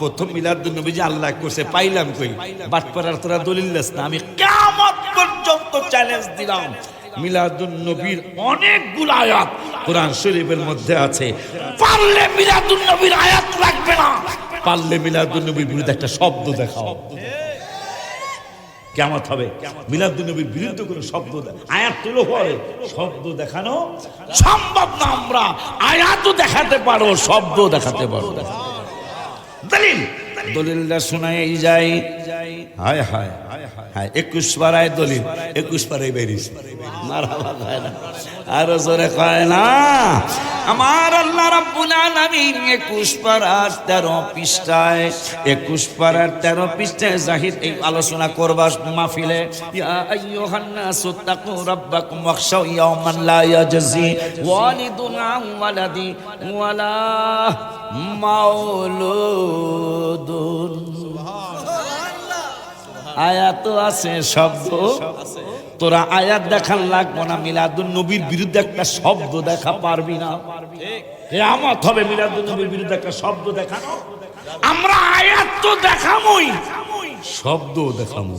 প্রথম মিলাদুন নবী যে আল্লাহ করছে পাইলাম কই? বাটপাড়ার তোরা দলিল দিস না, আমি কিয়ামত পর্যন্ত চ্যালেঞ্জ দিলাম। মিলাদুন নবীর অনেকগুলো আয়াত কোরআন শরীফের মধ্যে আছে। পারলে মিলাদুন নবীর আয়াত লাগবে না, পারলে মিলাদুন নবীর বিরুদ্ধে একটা শব্দ দেখাও। কেমন হবে। মিলাদুন নবীর বিরুদ্ধে কোনো শব্দ আয়াত তুলো শব্দ দেখানো সম্ভব না আমরা। আয়াতও দেখাতে পারো শব্দ দেখাতে পারো। দলিল। দলিলটা শোনাই যাই হায় হায় হায় একুশ পাড়ায় দলিল একুশ পাড়ায় বেরিস না আরও জোরে কয় না। আমার আল্লাহ রাব্বুল আলামিন একুশ পাড়ার তেরো পৃষ্ঠায়, একুশ পাড়ার তেরো পৃষ্ঠায় জাহির এই আলোচনা করবার মাহফিলে, ইয়া আইয়ুহান নাসু তাকু রাব্বাকুম ওয়াখশাউ ইয়াওমান লা ইয়াজজি ওয়ালিদুন আন ওয়ালাদি ওয়ালা মাউলুদুন আয়াত আছে শব্দ। তোরা আয়াত দেখার লাগবো না মিলাদুন নবীর বিরুদ্ধে একটা শব্দ দেখা পারবি না। আমার হবে মিলাদুন নবীর বিরুদ্ধে একটা শব্দ দেখানো। আমরা আয়াত তো দেখামই শব্দ দেখামো